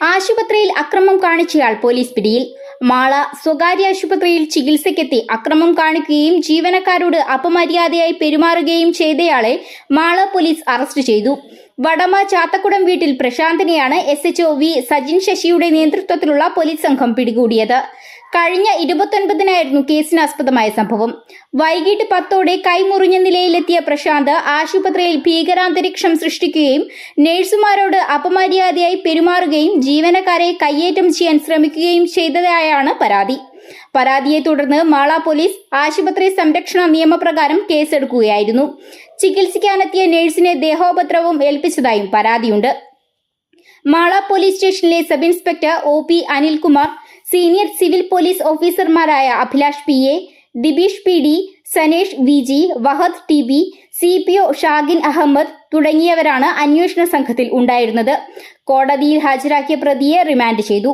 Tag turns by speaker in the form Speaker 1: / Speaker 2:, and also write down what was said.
Speaker 1: ആശുപത്രിയിൽ അക്രമം കാണിച്ചയാൾ പോലീസ് പിടിയിൽ. മാള സ്വകാര്യ ആശുപത്രിയിൽ ചികിത്സയ്ക്കെത്തി അക്രമം കാണിക്കുകയും ജീവനക്കാരോട് അപമര്യാദയായി പെരുമാറുകയും ചെയ്തയാളെ മാള പോലീസ് അറസ്റ്റ് ചെയ്തു. വടമ ചാത്തക്കുടം വീട്ടിൽ പ്രശാന്തിനെയാണ് എസ് എച്ച് വി സജിൻ ശശിയുടെ നേതൃത്വത്തിലുള്ള പോലീസ് സംഘം പിടികൂടിയത്. കഴിഞ്ഞ ഇരുപത്തൊൻപതിനായിരുന്നു കേസിനാസ്പദമായ സംഭവം. വൈകിട്ട് പത്തോടെ കൈമുറിഞ്ഞ നിലയിലെത്തിയ പ്രശാന്ത് ആശുപത്രിയിൽ ഭീകരാന്തരീക്ഷം സൃഷ്ടിക്കുകയും നഴ്സുമാരോട് അപമര്യാദയായി പെരുമാറുകയും ജീവനക്കാരെ കയ്യേറ്റം ചെയ്യാൻ ശ്രമിക്കുകയും ചെയ്തതായാണ് പരാതി. പരാതിയെ തുടർന്ന് മാള പോലീസ് ആശുപത്രി സംരക്ഷണ നിയമപ്രകാരം കേസെടുക്കുകയായിരുന്നു. ചികിത്സിക്കാനെത്തിയ നഴ്സിനെ ദേഹോപദ്രവം ഏൽപ്പിച്ചതായും പരാതിയുണ്ട്. മാള പോലീസ് സ്റ്റേഷനിലെ sub inspector O P Anilkumar senior civil police ഓഫീസർമാരായ Abhilash P A Dibeesh P D Sanesh V G Vahad T B C P O Shagin Ahammed തുടങ്ങിയവരാണ് അന്വേഷണ സംഘത്തിൽ ഉണ്ടായിരുന്നത്. കോടതിയിൽ ഹാജരാക്കിയ പ്രതിയെ റിമാൻഡ് ചെയ്തു.